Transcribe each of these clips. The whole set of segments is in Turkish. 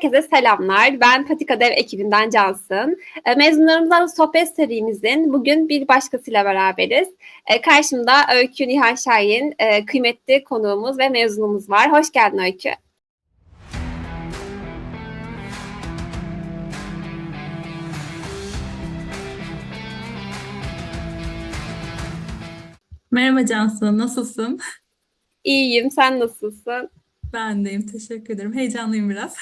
Herkese selamlar. Ben Patika Dev ekibinden Cansın. E, Mezunlarımızdan sohbet serimizin bugün bir başkasıyla beraberiz. E, Karşımda Öykü Nihal Şahin, e, kıymetli konuğumuz ve mezunumuz var. Hoş geldin Öykü. Merhaba Cansu, nasılsın? İyiyim, sen nasılsın? Ben deyim, teşekkür ederim. Heyecanlıyım biraz.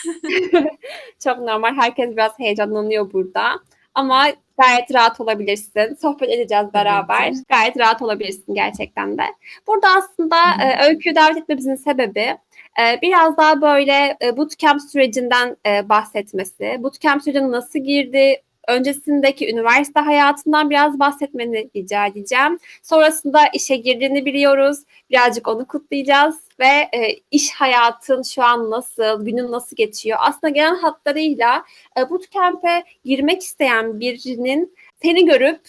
Çok normal, herkes biraz heyecanlanıyor burada. Ama gayet rahat olabilirsin. Sohbet edeceğiz beraber. ki. Gayet rahat olabilirsin gerçekten de. Burada aslında e, Öykü'yü davet etmemizin sebebi e, biraz daha böyle e, bootcamp sürecinden e, bahsetmesi. Bootcamp sürecine nasıl girdi? Öncesindeki üniversite hayatından biraz bahsetmeni rica edeceğim. Sonrasında işe girdiğini biliyoruz. Birazcık onu kutlayacağız ve e, iş hayatın şu an nasıl, günün nasıl geçiyor? Aslında genel hatlarıyla e, bootcamp'e girmek isteyen birinin seni görüp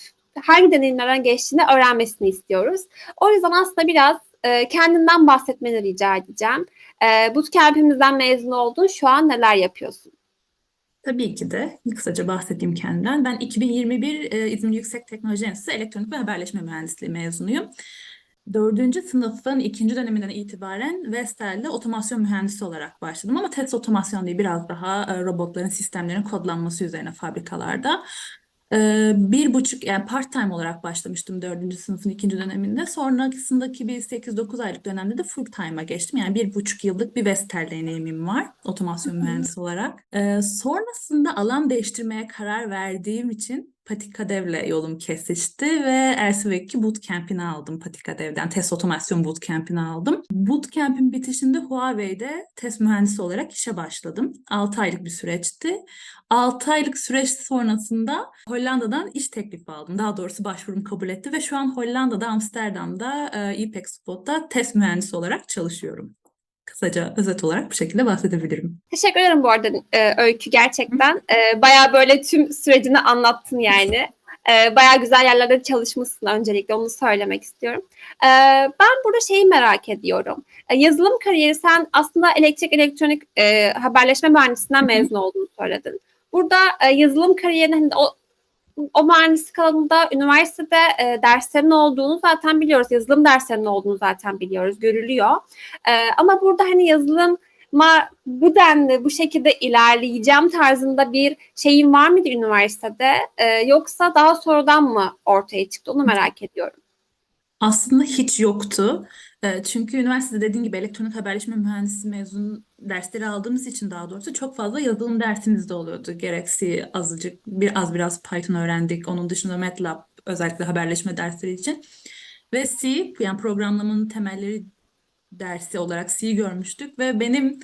hangi deneyimlerden geçtiğini öğrenmesini istiyoruz. O yüzden aslında biraz e, kendinden bahsetmeni rica edeceğim. E, bootcamp'imizden mezun oldun. Şu an neler yapıyorsun? Tabii ki de kısaca bahsedeyim kendimden. Ben 2021 e, İzmir Yüksek Teknoloji Enstitüsü Elektronik ve Haberleşme Mühendisliği mezunuyum. Dördüncü sınıfın ikinci döneminden itibaren Vestel'de otomasyon mühendisi olarak başladım ama test otomasyon değil biraz daha e, robotların sistemlerin kodlanması üzerine fabrikalarda. Bir buçuk yani part-time olarak başlamıştım dördüncü sınıfın ikinci döneminde. Sonrasındaki bir 8-9 aylık dönemde de full-time'a geçtim. Yani bir buçuk yıllık bir Vestel deneyimim var otomasyon mühendisi olarak. E, sonrasında alan değiştirmeye karar verdiğim için Patika Dev'le yolum kesişti ve Ersivek'i Bootcamp'ini aldım Patika Dev'den. Test otomasyon Bootcamp'ini aldım. Bootcamp'in bitişinde Huawei'de test mühendisi olarak işe başladım. 6 aylık bir süreçti. 6 aylık süreç sonrasında Hollanda'dan iş teklifi aldım. Daha doğrusu başvurum kabul etti ve şu an Hollanda'da Amsterdam'da e, İpek Spot'ta test mühendisi olarak çalışıyorum. Kısaca özet olarak bu şekilde bahsedebilirim. Teşekkür ederim bu arada e, Öykü gerçekten. E, bayağı böyle tüm sürecini anlattın yani. E, bayağı güzel yerlerde çalışmışsın öncelikle onu söylemek istiyorum. E, ben burada şeyi merak ediyorum. E, yazılım kariyeri sen aslında elektrik elektronik e, haberleşme mühendisinden mezun olduğunu söyledin. Burada e, yazılım kariyerine hani o o mühendislik alanında üniversitede e, derslerin olduğunu zaten biliyoruz. Yazılım derslerinin olduğunu zaten biliyoruz. Görülüyor. E, ama burada hani yazılım ma bu denli bu şekilde ilerleyeceğim tarzında bir şeyin var mıydı üniversitede Ee, yoksa daha sonradan mı ortaya çıktı onu merak ediyorum. Aslında hiç yoktu. Eee, Çünkü üniversitede dediğim gibi elektronik haberleşme mühendisi mezun dersleri aldığımız için daha doğrusu çok fazla yazılım dersimiz de oluyordu. Gerek C azıcık, bir az biraz Python öğrendik. Onun dışında MATLAB özellikle haberleşme dersleri için. Ve C yani programlamanın temelleri dersi olarak C'yi görmüştük ve benim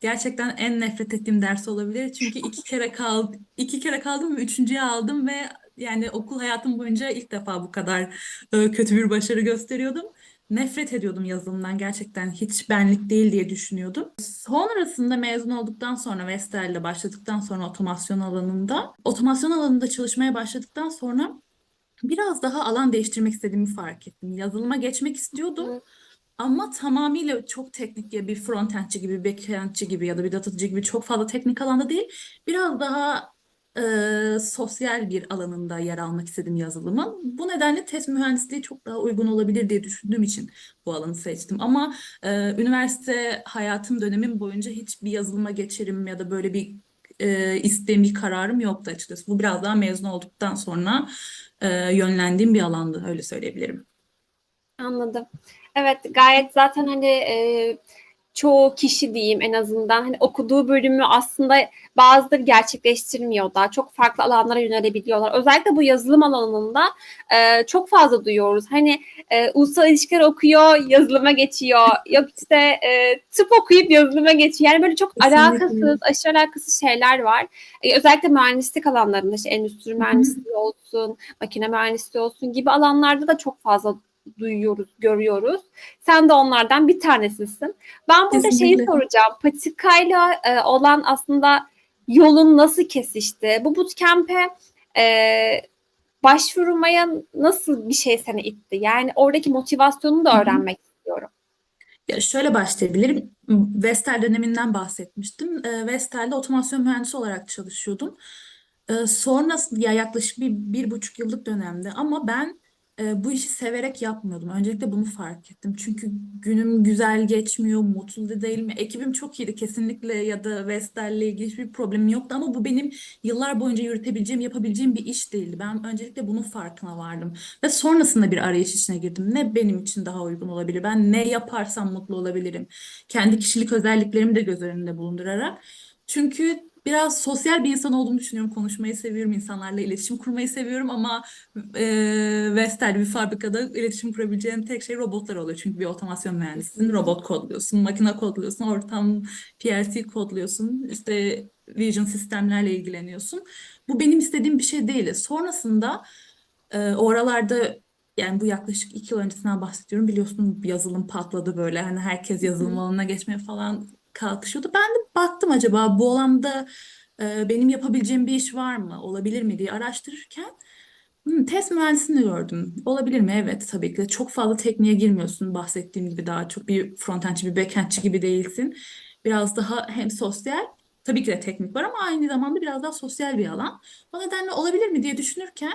gerçekten en nefret ettiğim ders olabilir. Çünkü iki kere kaldı, iki kere kaldım ve üçüncüye aldım ve yani okul hayatım boyunca ilk defa bu kadar e, kötü bir başarı gösteriyordum. Nefret ediyordum yazılımdan gerçekten hiç benlik değil diye düşünüyordum. Sonrasında mezun olduktan sonra Vestel'le başladıktan sonra otomasyon alanında, otomasyon alanında çalışmaya başladıktan sonra biraz daha alan değiştirmek istediğimi fark ettim. Yazılıma geçmek istiyordum. Hı. Ama tamamıyla çok teknik ya bir frontendçi gibi, backendçi gibi ya da bir datacı gibi çok fazla teknik alanda değil. Biraz daha e, sosyal bir alanında yer almak istedim yazılımın. Bu nedenle test mühendisliği çok daha uygun olabilir diye düşündüğüm için bu alanı seçtim. Ama e, üniversite hayatım dönemim boyunca hiç bir yazılıma geçerim ya da böyle bir e, isteğim, bir kararım yoktu açıkçası. Bu biraz daha mezun olduktan sonra e, yönlendiğim bir alandı, öyle söyleyebilirim. Anladım. Evet gayet zaten hani e, çoğu kişi diyeyim en azından hani okuduğu bölümü aslında bazıları gerçekleştirmiyor da çok farklı alanlara yönelebiliyorlar. Özellikle bu yazılım alanında e, çok fazla duyuyoruz. Hani e, ulusal ilişkiler okuyor, yazılıma geçiyor. Yok işte e, tıp okuyup yazılıma geçiyor. Yani böyle çok Kesinlikle. alakasız, aşırı alakasız şeyler var. E, özellikle mühendislik alanlarında işte endüstri mühendisliği olsun, makine mühendisliği olsun gibi alanlarda da çok fazla duyuyoruz, görüyoruz. Sen de onlardan bir tanesisin. Ben burada şeyi Kesinlikle. soracağım. Patikayla e, olan aslında yolun nasıl kesişti? Bu bootcamp'e e, başvurmaya nasıl bir şey seni itti? Yani oradaki motivasyonunu da öğrenmek istiyorum. Ya şöyle başlayabilirim. Vestel döneminden bahsetmiştim. Ee, Vestel'de otomasyon mühendisi olarak çalışıyordum. Ee, sonrasında ya yaklaşık bir, bir buçuk yıllık dönemde ama ben e, bu işi severek yapmıyordum. Öncelikle bunu fark ettim. Çünkü günüm güzel geçmiyor, mutlu değilim. Ekibim çok iyiydi kesinlikle ya da Vestel'le ilgili hiçbir problemim yoktu ama bu benim yıllar boyunca yürütebileceğim, yapabileceğim bir iş değildi. Ben öncelikle bunun farkına vardım. Ve sonrasında bir arayış içine girdim. Ne benim için daha uygun olabilir? Ben ne yaparsam mutlu olabilirim? Kendi kişilik özelliklerimi de göz önünde bulundurarak. Çünkü biraz sosyal bir insan olduğumu düşünüyorum. Konuşmayı seviyorum, insanlarla iletişim kurmayı seviyorum ama e, Vestel bir fabrikada iletişim kurabileceğin tek şey robotlar oluyor. Çünkü bir otomasyon mühendisisin, robot kodluyorsun, makine kodluyorsun, ortam PLC kodluyorsun, işte vision sistemlerle ilgileniyorsun. Bu benim istediğim bir şey değil. Sonrasında e, o aralarda yani bu yaklaşık iki yıl öncesinden bahsediyorum. Biliyorsun yazılım patladı böyle. Hani herkes yazılım alanına geçmeye falan kalkışıyordu. Ben de baktım acaba bu alanda e, benim yapabileceğim bir iş var mı? Olabilir mi diye araştırırken hmm, test mühendisliğini gördüm. Olabilir mi? Evet tabii ki. Çok fazla tekniğe girmiyorsun. Bahsettiğim gibi daha çok bir frontendçi, bir backendçi gibi değilsin. Biraz daha hem sosyal Tabii ki de teknik var ama aynı zamanda biraz daha sosyal bir alan. O nedenle olabilir mi diye düşünürken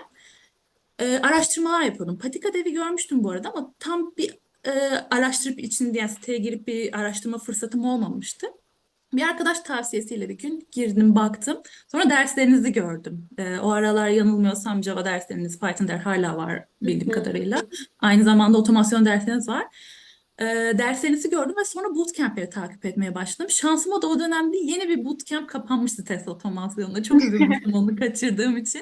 e, araştırmalar yapıyordum. Patika Dev'i görmüştüm bu arada ama tam bir e, araştırıp içinde yani siteye girip bir araştırma fırsatım olmamıştı. Bir arkadaş tavsiyesiyle bir gün girdim baktım. Sonra derslerinizi gördüm. E, o aralar yanılmıyorsam Java dersleriniz, Python der hala var bildiğim kadarıyla. Aynı zamanda otomasyon dersleriniz var. E, derslerinizi gördüm ve sonra bootcamp'leri takip etmeye başladım. Şansıma da o dönemde yeni bir bootcamp kapanmıştı test otomasyonunda. Çok üzülmüştüm onu kaçırdığım için.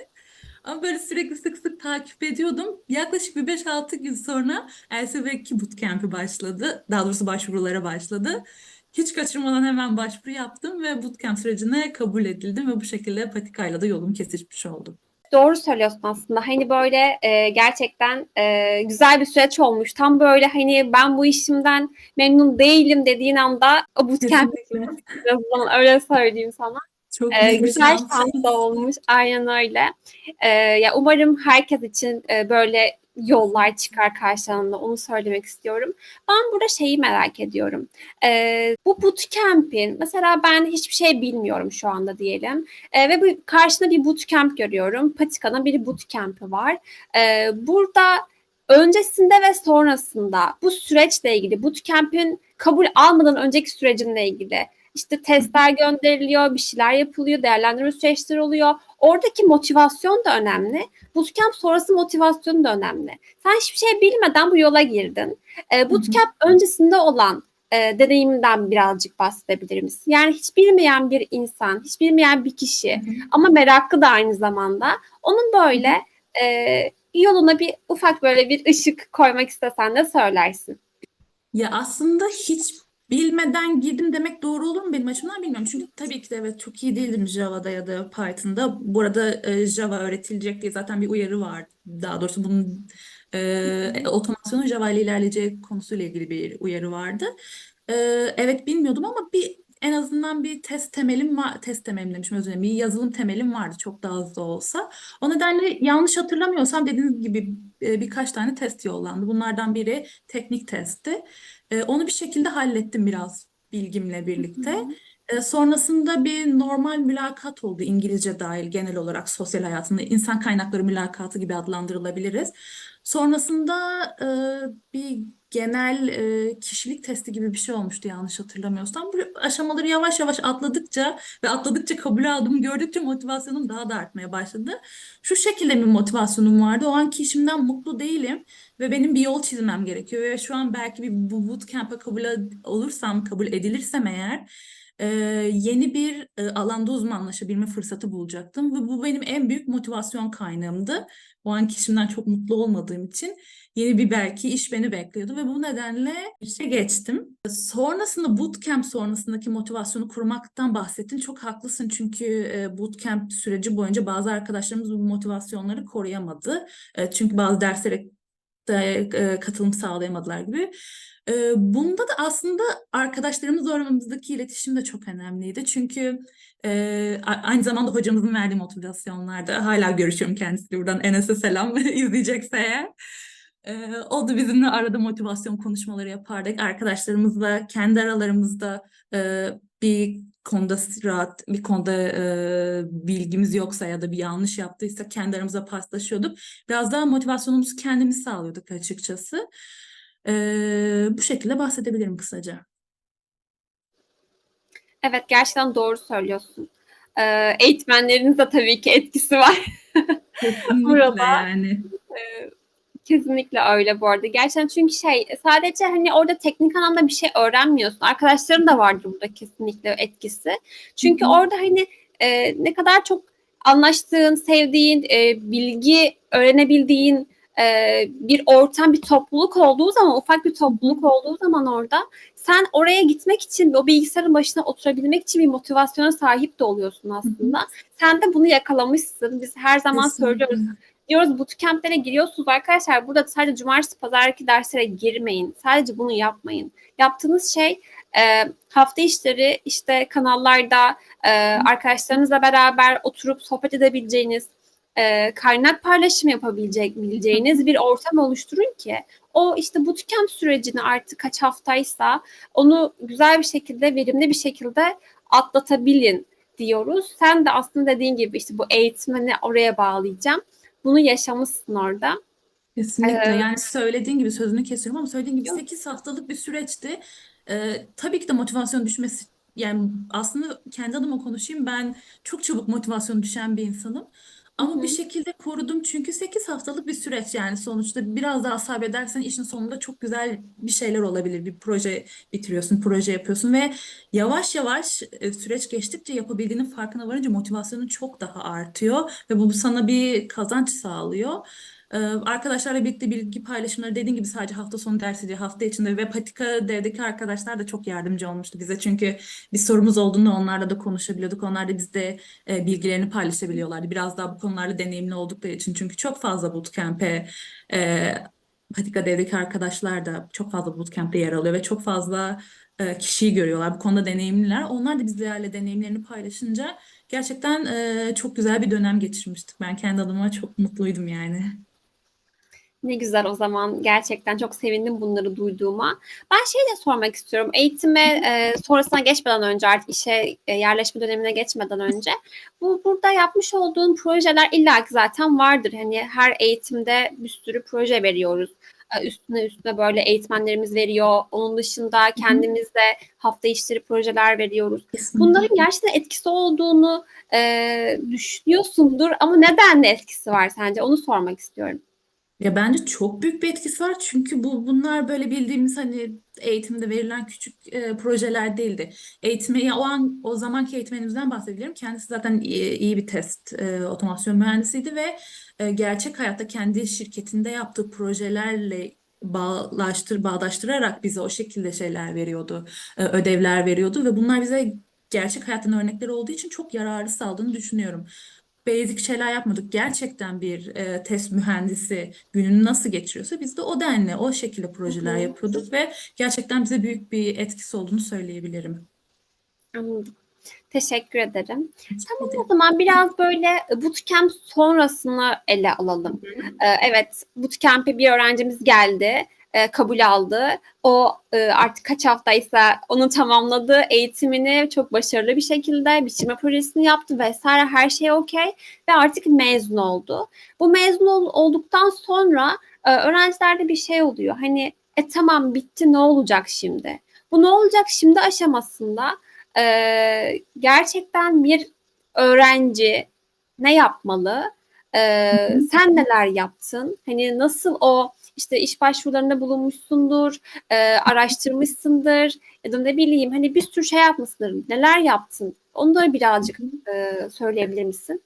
Ama böyle sürekli sık sık takip ediyordum. Yaklaşık bir 5-6 gün sonra LSV2 bootcamp'i başladı. Daha doğrusu başvurulara başladı. Hiç kaçırmadan hemen başvuru yaptım ve bootcamp sürecine kabul edildim ve bu şekilde patikayla da yolum kesişmiş oldum. Doğru söylüyorsun aslında. Hani böyle e, gerçekten e, güzel bir süreç olmuş. Tam böyle hani ben bu işimden memnun değilim dediğin anda o bootcamp öyle söyleyeyim sana. Çok Ee, güzel şans da olmuş. Aynen öyle. Ee, ya umarım herkes için e, böyle yollar çıkar karşılarında. Onu söylemek istiyorum. Ben burada şeyi merak ediyorum. Ee, bu bootcamp'in mesela ben hiçbir şey bilmiyorum şu anda diyelim. Ee, ve bu karşında bir bootcamp görüyorum. Patika'nın bir bootcamp'i var. Ee, burada öncesinde ve sonrasında bu süreçle ilgili bootcamp'in kabul almadan önceki sürecinle ilgili işte testler gönderiliyor, bir şeyler yapılıyor, değerlendirme süreçleri oluyor. Oradaki motivasyon da önemli. Bootcamp sonrası motivasyon da önemli. Sen hiçbir şey bilmeden bu yola girdin. E, bootcamp öncesinde olan e, deneyiminden birazcık bahsedebilir misin? Yani hiç bilmeyen bir insan, hiç bilmeyen bir kişi Hı hı. ama meraklı da aynı zamanda onun böyle e, yoluna bir ufak böyle bir ışık koymak istesen de söylersin. Ya aslında hiç bilmeden girdim demek doğru olur mu benim açımdan bilmiyorum. Çünkü tabii ki de evet çok iyi değildim Java'da ya da Python'da. Bu arada e, Java öğretilecek diye zaten bir uyarı var. Daha doğrusu bunun e, otomasyonun Java ile ilerleyeceği konusuyla ilgili bir uyarı vardı. E, evet bilmiyordum ama bir en azından bir test temelim var. Test temelim demişim özür dilerim. Bir yazılım temelim vardı çok daha az da olsa. O nedenle yanlış hatırlamıyorsam dediğiniz gibi e, birkaç tane test yollandı. Bunlardan biri teknik testti. E, onu bir şekilde hallettim biraz bilgimle birlikte. E, sonrasında bir normal mülakat oldu İngilizce dahil genel olarak sosyal hayatında insan kaynakları mülakatı gibi adlandırılabiliriz. Sonrasında e, bir genel e, kişilik testi gibi bir şey olmuştu yanlış hatırlamıyorsam. Bu aşamaları yavaş yavaş atladıkça ve atladıkça kabul aldığımı gördükçe motivasyonum daha da artmaya başladı. Şu şekilde bir motivasyonum vardı. O anki işimden mutlu değilim ve benim bir yol çizmem gerekiyor. Ve şu an belki bir bu bootcamp'e kabul olursam, kabul edilirsem eğer e, yeni bir e, alanda uzmanlaşabilme fırsatı bulacaktım. Ve bu benim en büyük motivasyon kaynağımdı. O anki işimden çok mutlu olmadığım için yeni bir belki iş beni bekliyordu ve bu nedenle işe geçtim. Sonrasında bootcamp sonrasındaki motivasyonu kurmaktan bahsettin. Çok haklısın çünkü bootcamp süreci boyunca bazı arkadaşlarımız bu motivasyonları koruyamadı. Çünkü bazı derslere de katılım sağlayamadılar gibi. E, bunda da aslında arkadaşlarımızla aramızdaki iletişim de çok önemliydi. Çünkü e, aynı zamanda hocamızın verdiği motivasyonlarda hala görüşüyorum kendisiyle buradan Enes'e selam izleyecekse eğer. Ee, o da bizimle arada motivasyon konuşmaları yapardık. Arkadaşlarımızla kendi aralarımızda e, bir konuda rahat, bir konuda e, bilgimiz yoksa ya da bir yanlış yaptıysak kendi aramızda paslaşıyorduk. Biraz daha motivasyonumuzu kendimiz sağlıyorduk açıkçası. Ee, bu şekilde bahsedebilirim kısaca. Evet gerçekten doğru söylüyorsun. Ee, eğitmenlerin de tabii ki etkisi var. Burada. yani. Kesinlikle öyle bu arada. Gerçekten çünkü şey sadece hani orada teknik anlamda bir şey öğrenmiyorsun. Arkadaşların da vardır burada kesinlikle etkisi. Çünkü Hı hı. orada hani e, ne kadar çok anlaştığın, sevdiğin, e, bilgi öğrenebildiğin e, bir ortam, bir topluluk olduğu zaman, ufak bir topluluk olduğu zaman orada sen oraya gitmek için, o bilgisayarın başına oturabilmek için bir motivasyona sahip de oluyorsun aslında. Sen de bunu yakalamışsın. Biz her zaman söylüyoruz Kesinlikle. diyoruz bootcamp'lere giriyorsunuz arkadaşlar. Burada sadece cumartesi pazarki derslere girmeyin. Sadece bunu yapmayın. Yaptığınız şey e, hafta işleri işte kanallarda e, arkadaşlarınızla beraber oturup sohbet edebileceğiniz, e, kaynak paylaşımı yapabilecek bileceğiniz bir ortam oluşturun ki o işte bootcamp sürecini artık kaç haftaysa onu güzel bir şekilde, verimli bir şekilde atlatabilin diyoruz. Sen de aslında dediğin gibi işte bu eğitmeni oraya bağlayacağım bunu yaşamışsın orada. Kesinlikle. Ee, Yani söylediğin gibi sözünü kesiyorum ama söylediğin gibi Yok. 8 haftalık bir süreçti. Ee, tabii ki de motivasyon düşmesi yani aslında kendi adıma konuşayım ben çok çabuk motivasyon düşen bir insanım. Ama bir hı. şekilde korudum çünkü 8 haftalık bir süreç yani sonuçta biraz daha sabredersen işin sonunda çok güzel bir şeyler olabilir. Bir proje bitiriyorsun, proje yapıyorsun ve yavaş yavaş e, süreç geçtikçe yapabildiğinin farkına varınca motivasyonun çok daha artıyor ve bu sana bir kazanç sağlıyor. Ee, arkadaşlarla birlikte bilgi paylaşımları dediğim gibi sadece hafta sonu dersi değil hafta içinde ve Patika Dev'deki arkadaşlar da çok yardımcı olmuştu bize. Çünkü bir sorumuz olduğunda onlarla da konuşabiliyorduk. Onlar da bizde e, bilgilerini paylaşabiliyorlardı. Biraz daha bu konularda deneyimli oldukları için. Çünkü çok fazla bootcamp'e e, Patika Dev'deki arkadaşlar da çok fazla bootcamp'te yer alıyor ve çok fazla e, kişiyi görüyorlar. Bu konuda deneyimliler. Onlar da bizlerle deneyimlerini paylaşınca gerçekten e, çok güzel bir dönem geçirmiştik. Ben kendi adıma çok mutluydum yani. Ne güzel o zaman. Gerçekten çok sevindim bunları duyduğuma. Ben şey de sormak istiyorum. Eğitime e, sonrasına geçmeden önce artık işe e, yerleşme dönemine geçmeden önce bu burada yapmış olduğun projeler illaki zaten vardır. Hani her eğitimde bir sürü proje veriyoruz. E, üstüne üstüne böyle eğitmenlerimiz veriyor. Onun dışında kendimiz de hafta işleri projeler veriyoruz. Bunların gerçekten etkisi olduğunu e, düşünüyorsundur ama neden ne etkisi var sence? Onu sormak istiyorum. Ya bence çok büyük bir etkisi var çünkü bu bunlar böyle bildiğimiz hani eğitimde verilen küçük e, projeler değildi. Eğitimi ya o an o zamanki eğitmenimizden bahsedebilirim. Kendisi zaten iyi, iyi bir test e, otomasyon mühendisiydi ve e, gerçek hayatta kendi şirketinde yaptığı projelerle bağlaştır bağdaştırarak bize o şekilde şeyler veriyordu, e, ödevler veriyordu ve bunlar bize gerçek hayattan örnekler olduğu için çok yararlı sağladığını düşünüyorum basic şeyler yapmadık. Gerçekten bir e, test mühendisi gününü nasıl geçiriyorsa biz de o denli, o şekilde projeler Hı hı. yapıyorduk ve gerçekten bize büyük bir etkisi olduğunu söyleyebilirim. Anladım. Teşekkür ederim. Tamam o zaman biraz böyle bootcamp sonrasını ele alalım. Ee, evet, bootcamp'e bir öğrencimiz geldi, e, kabul aldı. O e, artık kaç haftaysa onu tamamladı, eğitimini çok başarılı bir şekilde bitirme projesini yaptı vesaire her şey okey ve artık mezun oldu. Bu mezun ol- olduktan sonra e, öğrencilerde bir şey oluyor. Hani e tamam bitti ne olacak şimdi? Bu ne olacak şimdi aşamasında e, gerçekten bir öğrenci ne yapmalı? Ee, sen neler yaptın? Hani nasıl o işte iş başvurularında bulunmuşsundur, e, araştırmışsındır ya da ne bileyim hani bir sürü şey yapmışsındır. Neler yaptın? Onu da birazcık e, söyleyebilir misin?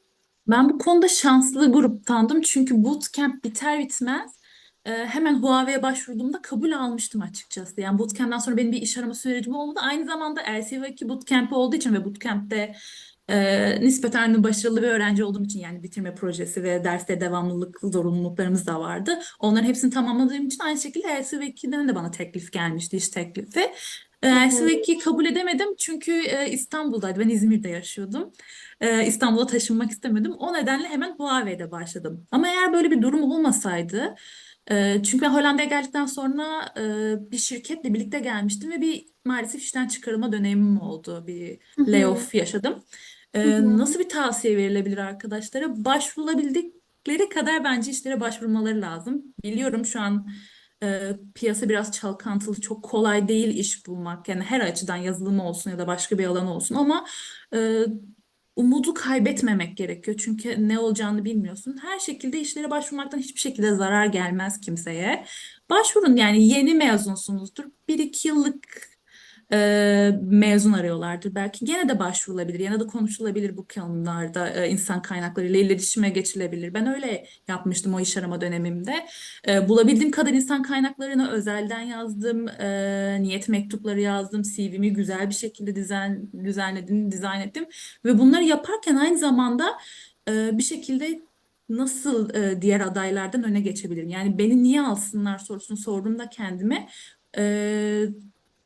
Ben bu konuda şanslı gruptandım çünkü bootcamp biter bitmez e, hemen Huawei'ye başvurduğumda kabul almıştım açıkçası. Yani bootcamp'ten sonra benim bir iş arama sürecim oldu. Aynı zamanda LCV2 bootcamp'i olduğu için ve bootcamp'te e, nispeten başarılı bir öğrenci olduğum için yani bitirme projesi ve derste devamlılık zorunluluklarımız da vardı. Onların hepsini tamamladığım için aynı şekilde LCV2'den de bana teklif gelmişti, iş teklifi. E, hı. LCV2'yi kabul edemedim çünkü e, İstanbul'daydı. Ben İzmir'de yaşıyordum. Ee, İstanbul'a taşınmak istemedim. O nedenle hemen Huawei'de başladım. Ama eğer böyle bir durum olmasaydı E, çünkü ben Hollanda'ya geldikten sonra e, bir şirketle birlikte gelmiştim ve bir maalesef işten çıkarılma dönemim oldu. Bir layoff yaşadım. E, hı. nasıl bir tavsiye verilebilir arkadaşlara? Başvurulabildikleri kadar bence işlere başvurmaları lazım. Biliyorum şu an e, piyasa biraz çalkantılı, çok kolay değil iş bulmak. Yani her açıdan yazılım olsun ya da başka bir alan olsun ama e, umudu kaybetmemek gerekiyor. Çünkü ne olacağını bilmiyorsun. Her şekilde işlere başvurmaktan hiçbir şekilde zarar gelmez kimseye. Başvurun yani yeni mezunsunuzdur. Bir iki yıllık e, mezun arıyorlardır. Belki gene de başvurulabilir. Yine de konuşulabilir bu konularda. E, insan kaynaklarıyla iletişime geçilebilir. Ben öyle yapmıştım o iş arama dönemimde. E, bulabildiğim kadar insan kaynaklarını özelden yazdım. E, niyet mektupları yazdım. CV'mi güzel bir şekilde dizayn, düzenledim, dizayn ettim. Ve bunları yaparken aynı zamanda e, bir şekilde nasıl e, diğer adaylardan öne geçebilirim? Yani beni niye alsınlar sorusunu sorduğumda kendime e,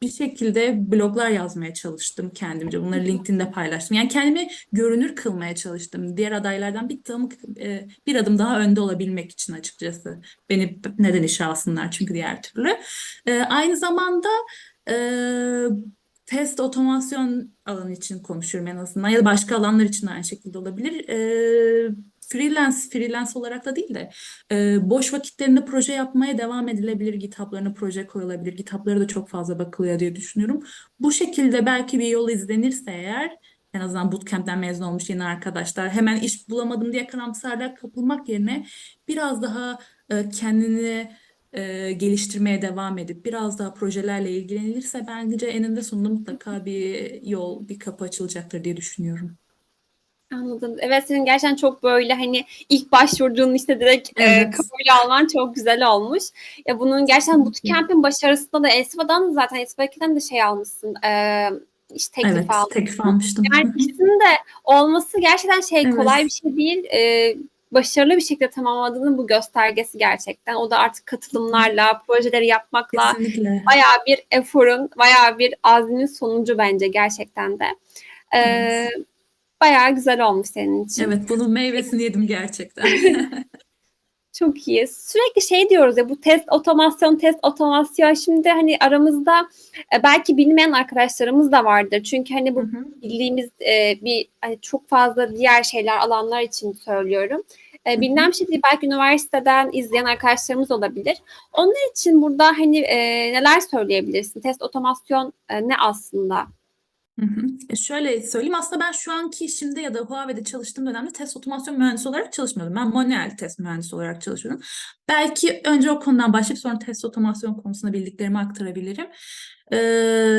bir şekilde bloglar yazmaya çalıştım kendimce. Bunları LinkedIn'de paylaştım. Yani kendimi görünür kılmaya çalıştım. Diğer adaylardan bir adım, e, bir adım daha önde olabilmek için açıkçası. Beni neden işe alsınlar çünkü diğer türlü. E, aynı zamanda e, test otomasyon alanı için konuşuyorum en azından ya da başka alanlar için aynı şekilde olabilir. E, freelance, freelance olarak da değil de e, boş vakitlerinde proje yapmaya devam edilebilir. GitHub'larına proje koyulabilir. GitHub'lara da çok fazla bakılıyor diye düşünüyorum. Bu şekilde belki bir yol izlenirse eğer en azından bootcamp'ten mezun olmuş yeni arkadaşlar hemen iş bulamadım diye karamsarlığa kapılmak yerine biraz daha e, kendini e, geliştirmeye devam edip biraz daha projelerle ilgilenilirse bence eninde sonunda mutlaka bir yol, bir kapı açılacaktır diye düşünüyorum. Anladım. Evet senin gerçekten çok böyle hani ilk başvurduğun işte direkt e, Evet. kabul alman çok güzel olmuş. Ya bunun gerçekten bootcamp'in başarısında da Elsiva'dan da zaten Elsiva'dan da şey almışsın. E, iş teklifi Evet, teklif almıştım. Yani ikisinin de olması gerçekten şey Evet. kolay bir şey değil. E, başarılı bir şekilde tamamladığının bu göstergesi gerçekten. O da artık katılımlarla, projeleri yapmakla Kesinlikle. bayağı bir eforun, bayağı bir azmin sonucu bence gerçekten de. E, Evet. Bayağı güzel olmuş senin için. Evet, bunun meyvesini yedim gerçekten. Çok iyi. Sürekli şey diyoruz ya bu test otomasyon, test otomasyon. Şimdi hani aramızda e, belki bilmeyen arkadaşlarımız da vardır. Çünkü hani Hı bu hı. bildiğimiz e, bir hani çok fazla diğer şeyler, alanlar için söylüyorum. E, hı. bilinen bir şey değil. Belki üniversiteden izleyen arkadaşlarımız olabilir. Onlar için burada hani e, neler söyleyebilirsin? Test otomasyon e, ne aslında? E şöyle söyleyeyim aslında ben şu anki işimde ya da Huawei'de çalıştığım dönemde test otomasyon mühendisi olarak çalışmıyordum. Ben manuel test mühendisi olarak çalışıyordum. Belki önce o konudan başlayıp sonra test otomasyon konusunda bildiklerimi aktarabilirim. Ee,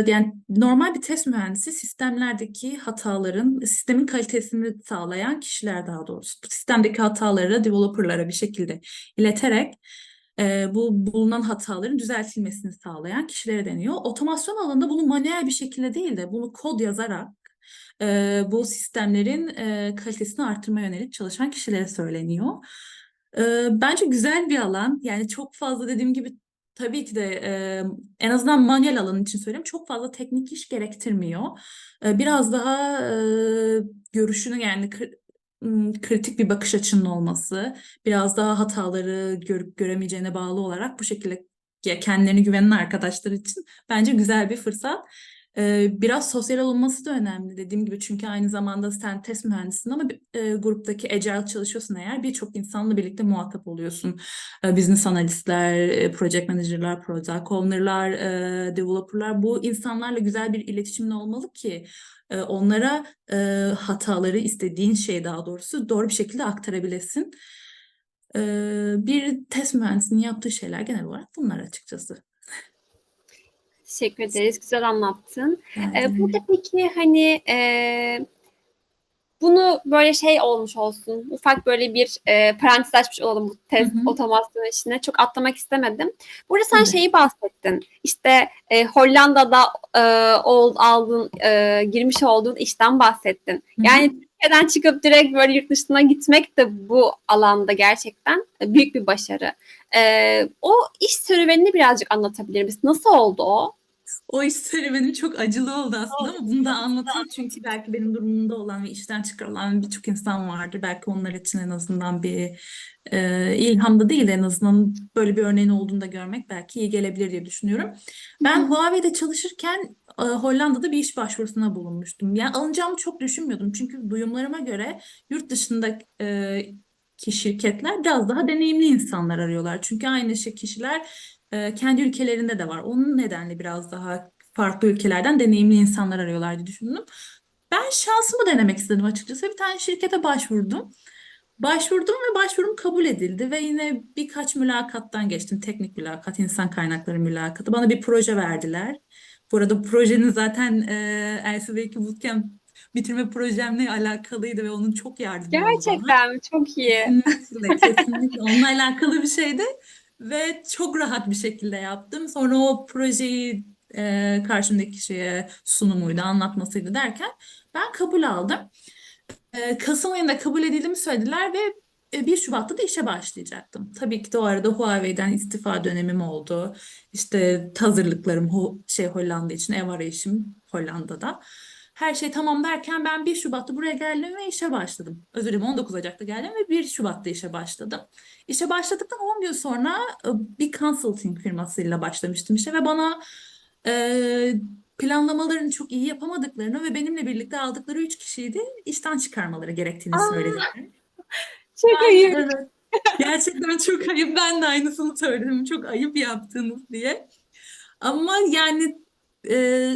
yani normal bir test mühendisi sistemlerdeki hataların, sistemin kalitesini sağlayan kişiler daha doğrusu. Sistemdeki hataları developerlara bir şekilde ileterek e, bu bulunan hataların düzeltilmesini sağlayan kişilere deniyor. Otomasyon alanında bunu manuel bir şekilde değil de bunu kod yazarak e, bu sistemlerin e, kalitesini artırmaya yönelik çalışan kişilere söyleniyor. E, bence güzel bir alan. Yani çok fazla dediğim gibi tabii ki de e, en azından manuel alanı için söyleyeyim çok fazla teknik iş gerektirmiyor. E, biraz daha e, görüşünü yani kritik bir bakış açının olması, biraz daha hataları görüp göremeyeceğine bağlı olarak bu şekilde ya kendilerine güvenen arkadaşlar için bence güzel bir fırsat. Ee, biraz sosyal olması da önemli dediğim gibi çünkü aynı zamanda sen test mühendisisin ama e, gruptaki agile çalışıyorsun eğer birçok insanla birlikte muhatap oluyorsun. E, business analistler, project manager'lar, product owner'lar, e, developer'lar bu insanlarla güzel bir iletişimin olmalı ki e, onlara e, hataları istediğin şey daha doğrusu doğru bir şekilde aktarabilesin. E, bir test mühendisinin yaptığı şeyler genel olarak bunlar açıkçası. Teşekkür ederiz. Güzel anlattın. Yani, Ee, burada peki hani e, bunu böyle şey olmuş olsun. Ufak böyle bir e, parantez açmış olalım bu test Hı hı. otomasyon işine. Çok atlamak istemedim. Burada sen Evet. şeyi bahsettin. İşte e, Hollanda'da e, ol, aldığın, e, girmiş olduğun işten bahsettin. Hı hı. Yani Türkiye'den çıkıp direkt böyle yurt dışına gitmek de bu alanda gerçekten büyük bir başarı. E, o iş serüvenini birazcık anlatabilir misin? Nasıl oldu o? O iş serüvenim çok acılı oldu aslında ama bunu da anlatayım çünkü belki benim durumumda olan ve işten çıkarılan birçok insan vardır. Belki onlar için en azından bir e, ilham da değil en azından böyle bir örneğin olduğunu da görmek belki iyi gelebilir diye düşünüyorum. Ben Huawei'de çalışırken e, Hollanda'da bir iş başvurusuna bulunmuştum. Yani alınacağımı çok düşünmüyordum çünkü duyumlarıma göre yurt dışında e, ki şirketler biraz daha deneyimli insanlar arıyorlar. Çünkü aynı şey kişiler e, kendi ülkelerinde de var. Onun nedenle biraz daha farklı ülkelerden deneyimli insanlar arıyorlar diye düşündüm. Ben şansımı denemek istedim açıkçası. Bir tane şirkete başvurdum. Başvurdum ve başvurum kabul edildi ve yine birkaç mülakattan geçtim. Teknik mülakat, insan kaynakları mülakatı. Bana bir proje verdiler. Bu arada projenin zaten e, LCD2 Bootcamp bitirme projemle alakalıydı ve onun çok yardımcı oldu bana. Gerçekten mi? Çok iyi. Kesinlikle, kesinlikle onunla alakalı bir şeydi ve çok rahat bir şekilde yaptım. Sonra o projeyi e, karşımdaki kişiye sunumuydu, anlatmasıydı derken ben kabul aldım. E, Kasım ayında kabul edildiğimi söylediler ve e, 1 Şubat'ta da işe başlayacaktım. Tabii ki de o arada Huawei'den istifa dönemim oldu. İşte hazırlıklarım şey Hollanda için ev arayışım Hollanda'da. Her şey tamam derken ben 1 Şubat'ta buraya geldim ve işe başladım. Özür dilerim 19 Ocak'ta geldim ve 1 Şubat'ta işe başladım. İşe başladıktan 10 gün sonra e, bir consulting firmasıyla başlamıştım işe ve bana e, planlamalarını çok iyi yapamadıklarını ve benimle birlikte aldıkları 3 kişiyi de işten çıkarmaları gerektiğini Aa, söylediler. çok Ben evet gerçekten çok ayıp ben de aynısını söyledim çok ayıp yaptınız diye. Ama yani e,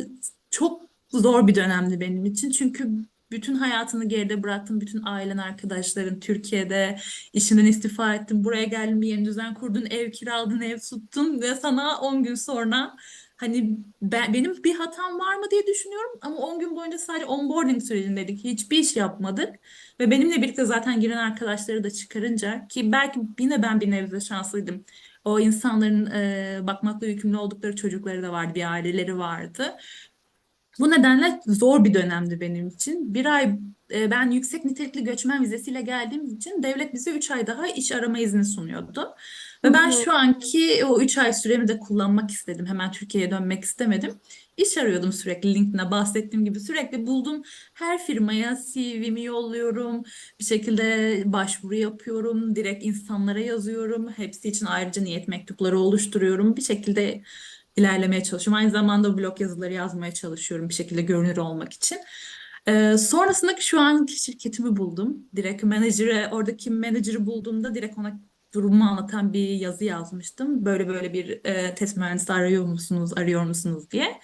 çok zor bir dönemdi benim için. Çünkü bütün hayatını geride bıraktın. Bütün ailen, arkadaşların Türkiye'de işinden istifa ettin. Buraya geldin bir yeni düzen kurdun. Ev kiraladın, ev tuttun ve sana 10 gün sonra hani ben, benim bir hatam var mı diye düşünüyorum. Ama 10 gün boyunca sadece onboarding sürecindeydik. Hiçbir iş yapmadık. Ve benimle birlikte zaten giren arkadaşları da çıkarınca ki belki yine ben bir nebze şanslıydım. O insanların e, bakmakla yükümlü oldukları çocukları da vardı, bir aileleri vardı. Bu nedenle zor bir dönemdi benim için. Bir ay e, ben yüksek nitelikli göçmen vizesiyle geldiğim için devlet bize 3 ay daha iş arama izni sunuyordu. Ve ben şu anki o 3 ay süremi de kullanmak istedim. Hemen Türkiye'ye dönmek istemedim. İş arıyordum sürekli LinkedIn'e bahsettiğim gibi sürekli buldum. Her firmaya CV'mi yolluyorum. Bir şekilde başvuru yapıyorum. Direkt insanlara yazıyorum. Hepsi için ayrıca niyet mektupları oluşturuyorum. Bir şekilde ilerlemeye çalışıyorum. Aynı zamanda blog yazıları yazmaya çalışıyorum bir şekilde görünür olmak için. Ee, sonrasında şu anki şirketimi buldum. Direkt menajere, oradaki menajeri bulduğumda direkt ona durumu anlatan bir yazı yazmıştım. Böyle böyle bir e, test mühendisi arıyor musunuz, arıyor musunuz diye.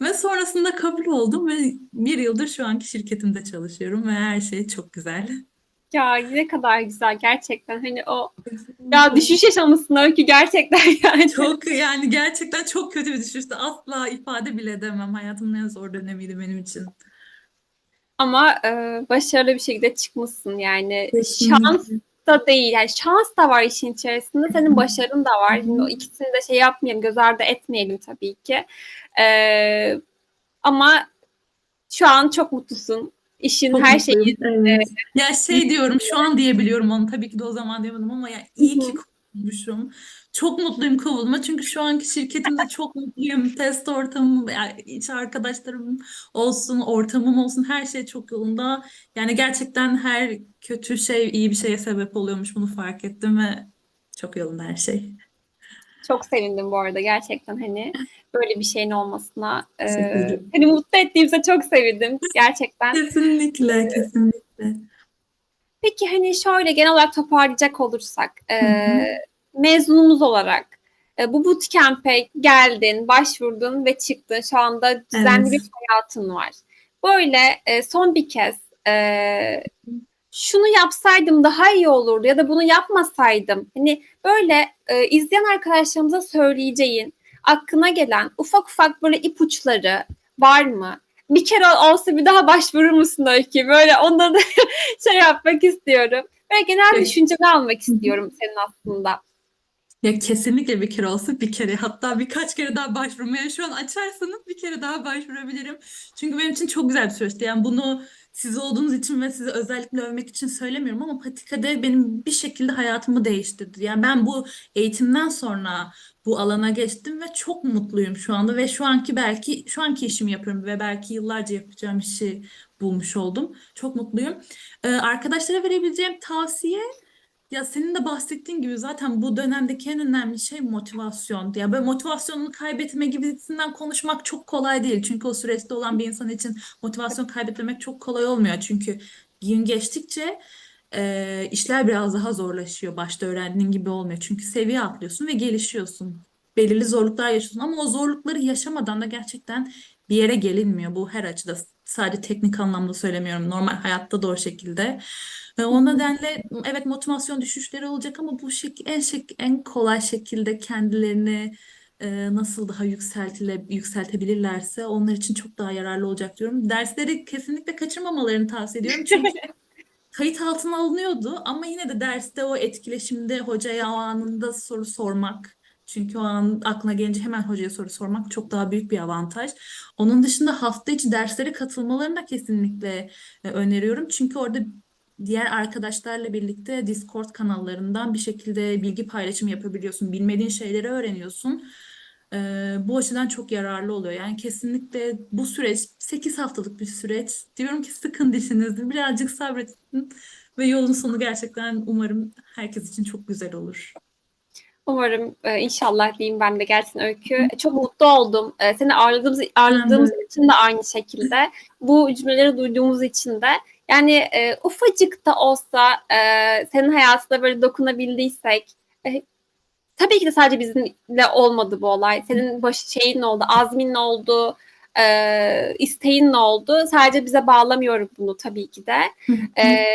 Ve sonrasında kabul oldum ve bir yıldır şu anki şirketimde çalışıyorum ve her şey çok güzel. Ya ne kadar güzel gerçekten. Hani o ya düşüş yaşamışsın Öykü gerçekten yani. Çok yani gerçekten çok kötü bir düşüştü. Asla ifade bile edemem. Hayatımın en zor dönemiydi benim için. Ama e, başarılı bir şekilde çıkmışsın yani. Şans da değil. Yani şans da var işin içerisinde. Senin başarın da var. Şimdi o ikisini de şey yapmayalım, göz ardı etmeyelim tabii ki. Ee, ama şu an çok mutlusun. İşin Çok her şeyi. Evet. Ya şey diyorum şu an diyebiliyorum onu tabii ki de o zaman diyemedim ama ya iyi ki kovulmuşum. Çok mutluyum kovulma çünkü şu anki şirketimde çok mutluyum. Test ortamım, yani iç arkadaşlarım olsun, ortamım olsun her şey çok yolunda. Yani gerçekten her kötü şey iyi bir şeye sebep oluyormuş bunu fark ettim ve çok yolunda her şey. Çok sevindim bu arada gerçekten hani böyle bir şeyin olmasına. Ederim. seni mutlu ettiğimize çok sevindim gerçekten. Kesinlikle, kesinlikle. Peki hani şöyle genel olarak toparlayacak olursak e, mezunumuz olarak e, bu bootcamp'e geldin, başvurdun ve çıktın. Şu anda düzenli bir Evet. hayatın var. Böyle e, son bir kez e, şunu yapsaydım daha iyi olurdu ya da bunu yapmasaydım. Hani böyle e, izleyen arkadaşlarımıza söyleyeceğin, aklına gelen ufak ufak böyle ipuçları var mı? Bir kere olsa bir daha başvurur musun Öykü? Böyle ondan da şey yapmak istiyorum. Böyle genel düşünceni almak istiyorum senin aslında. Ya kesinlikle bir kere olsa bir kere hatta birkaç kere daha başvurmaya şu an açarsanız bir kere daha başvurabilirim. Çünkü benim için çok güzel bir süreçti. Yani bunu siz olduğunuz için ve sizi özellikle övmek için söylemiyorum ama Patika'da benim bir şekilde hayatımı değiştirdi. Yani ben bu eğitimden sonra bu alana geçtim ve çok mutluyum şu anda ve şu anki belki şu anki işimi yapıyorum ve belki yıllarca yapacağım işi bulmuş oldum. Çok mutluyum. Ee, arkadaşlara verebileceğim tavsiye ya senin de bahsettiğin gibi zaten bu dönemdeki en önemli şey motivasyon. Ya böyle motivasyonunu kaybetme gibisinden konuşmak çok kolay değil. Çünkü o süreçte olan bir insan için motivasyon kaybetmemek çok kolay olmuyor. Çünkü gün geçtikçe e, işler biraz daha zorlaşıyor. Başta öğrendiğin gibi olmuyor. Çünkü seviye atlıyorsun ve gelişiyorsun. Belirli zorluklar yaşıyorsun ama o zorlukları yaşamadan da gerçekten bir yere gelinmiyor. Bu her açıda sadece teknik anlamda söylemiyorum. Normal hayatta da o şekilde. Ve o nedenle evet motivasyon düşüşleri olacak ama bu şek en şek en kolay şekilde kendilerini e, nasıl daha yükseltile yükseltebilirlerse onlar için çok daha yararlı olacak diyorum. Dersleri kesinlikle kaçırmamalarını tavsiye ediyorum. Çünkü kayıt altına alınıyordu ama yine de derste o etkileşimde hocaya o anında soru sormak çünkü o an aklına gelince hemen hocaya soru sormak çok daha büyük bir avantaj. Onun dışında hafta içi derslere katılmalarını da kesinlikle e, öneriyorum. Çünkü orada diğer arkadaşlarla birlikte Discord kanallarından bir şekilde bilgi paylaşımı yapabiliyorsun. Bilmediğin şeyleri öğreniyorsun. Ee, bu açıdan çok yararlı oluyor. Yani kesinlikle bu süreç 8 haftalık bir süreç. Diyorum ki sıkın dişinizi, birazcık sabredin ve yolun sonu gerçekten umarım herkes için çok güzel olur. Umarım e, inşallah diyeyim ben de gerçekten Öykü. Çok mutlu oldum. E, seni ağırladığımız, ağırladığımız için de aynı şekilde. Bu cümleleri duyduğumuz için de. Yani e, ufacık da olsa e, senin hayatına böyle dokunabildiysek e, tabii ki de sadece bizimle olmadı bu olay. Senin baş şeyin oldu, azmin oldu, e, isteğin oldu. Sadece bize bağlamıyorum bunu tabii ki de. E,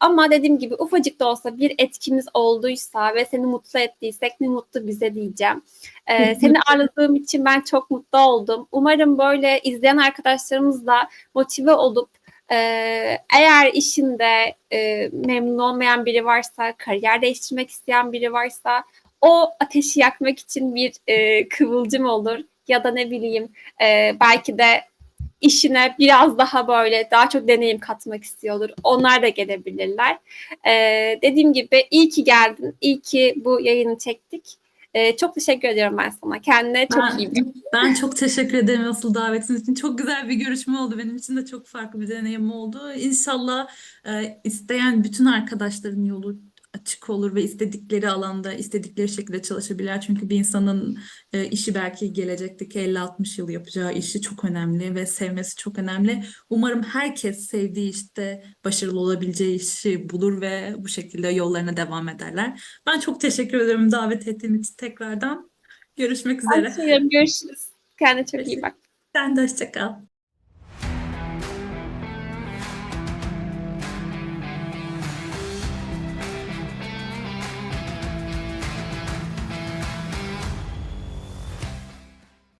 ama dediğim gibi ufacık da olsa bir etkimiz olduysa ve seni mutlu ettiysek ne mutlu bize diyeceğim. Ee, seni ağırladığım için ben çok mutlu oldum. Umarım böyle izleyen arkadaşlarımız da motive olup e, eğer işinde e, memnun olmayan biri varsa, kariyer değiştirmek isteyen biri varsa o ateşi yakmak için bir e, kıvılcım olur ya da ne bileyim e, belki de işine biraz daha böyle daha çok deneyim katmak istiyordur. Onlar da gelebilirler. Ee, dediğim gibi iyi ki geldin. İyi ki bu yayını çektik. Ee, çok teşekkür ediyorum ben sana. Kendine çok Ben, iyi bak. ben çok teşekkür ederim asıl davetiniz için. Çok güzel bir görüşme oldu. Benim için de çok farklı bir deneyim oldu. İnşallah e, isteyen bütün arkadaşların yolu açık olur ve istedikleri alanda, istedikleri şekilde çalışabilirler. Çünkü bir insanın e, işi belki gelecekteki 50-60 yıl yapacağı işi çok önemli ve sevmesi çok önemli. Umarım herkes sevdiği işte başarılı olabileceği işi bulur ve bu şekilde yollarına devam ederler. Ben çok teşekkür ederim davet ettiğin için tekrardan. Görüşmek üzere. Görüşürüz. Kendine çok iyi bak. Sen de hoşça kal.